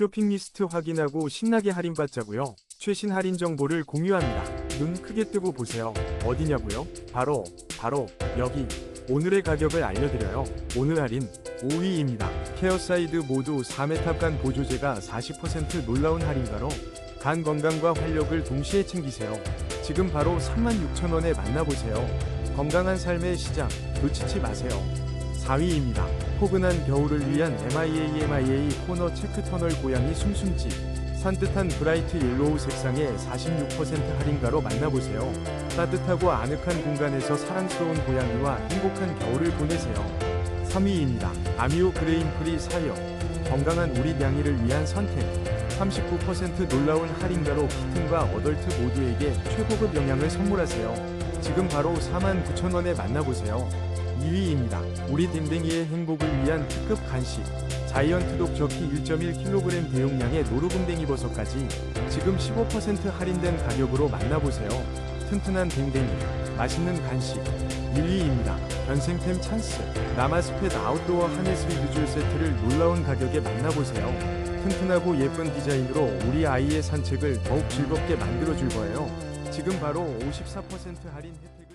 쇼핑 리스트 확인하고 신나게 할인받자고요. 최신 할인 정보를 공유합니다. 눈 크게 뜨고 보세요. 어디냐고요? 바로 바로 여기. 오늘의 가격을 알려드려요. 오늘 할인 5위입니다. 케어사이드 모두 4메탑간 보조제가 40% 놀라운 할인가로 간 건강과 활력을 동시에 챙기세요. 지금 바로 36,000원에 만나보세요. 건강한 삶의 시작 놓치지 마세요. 4위입니다. 포근한 겨울을 위한 MIA MIA 코너 체크 터널 고양이 숨숨집 산뜻한 브라이트 옐로우 색상의 46% 할인가로 만나보세요. 따뜻하고 아늑한 공간에서 사랑스러운 고양이와 행복한 겨울을 보내세요. 3위입니다. 아미오 그레인 프리 사용 건강한 우리 냥이를 위한 선택 39% 놀라운 할인가로 키튼과 어덜트 모두에게 최고급 영양을 선물하세요. 지금 바로 49,000원에 만나보세요. 2위입니다. 우리 댕댕이의 행복을 위한 특급 간식 자이언트 독 저키 1.1kg 대용량의 노루궁댕이 버섯까지 지금 15% 할인된 가격으로 만나보세요. 튼튼한 댕댕이, 맛있는 간식 1위입니다. 변생템 찬스 나마스펫 아웃도어 하네스 리뷰줄 세트를 놀라운 가격에 만나보세요. 튼튼하고 예쁜 디자인으로 우리 아이의 산책을 더욱 즐겁게 만들어줄 거예요. 지금 바로 54% 할인 혜택을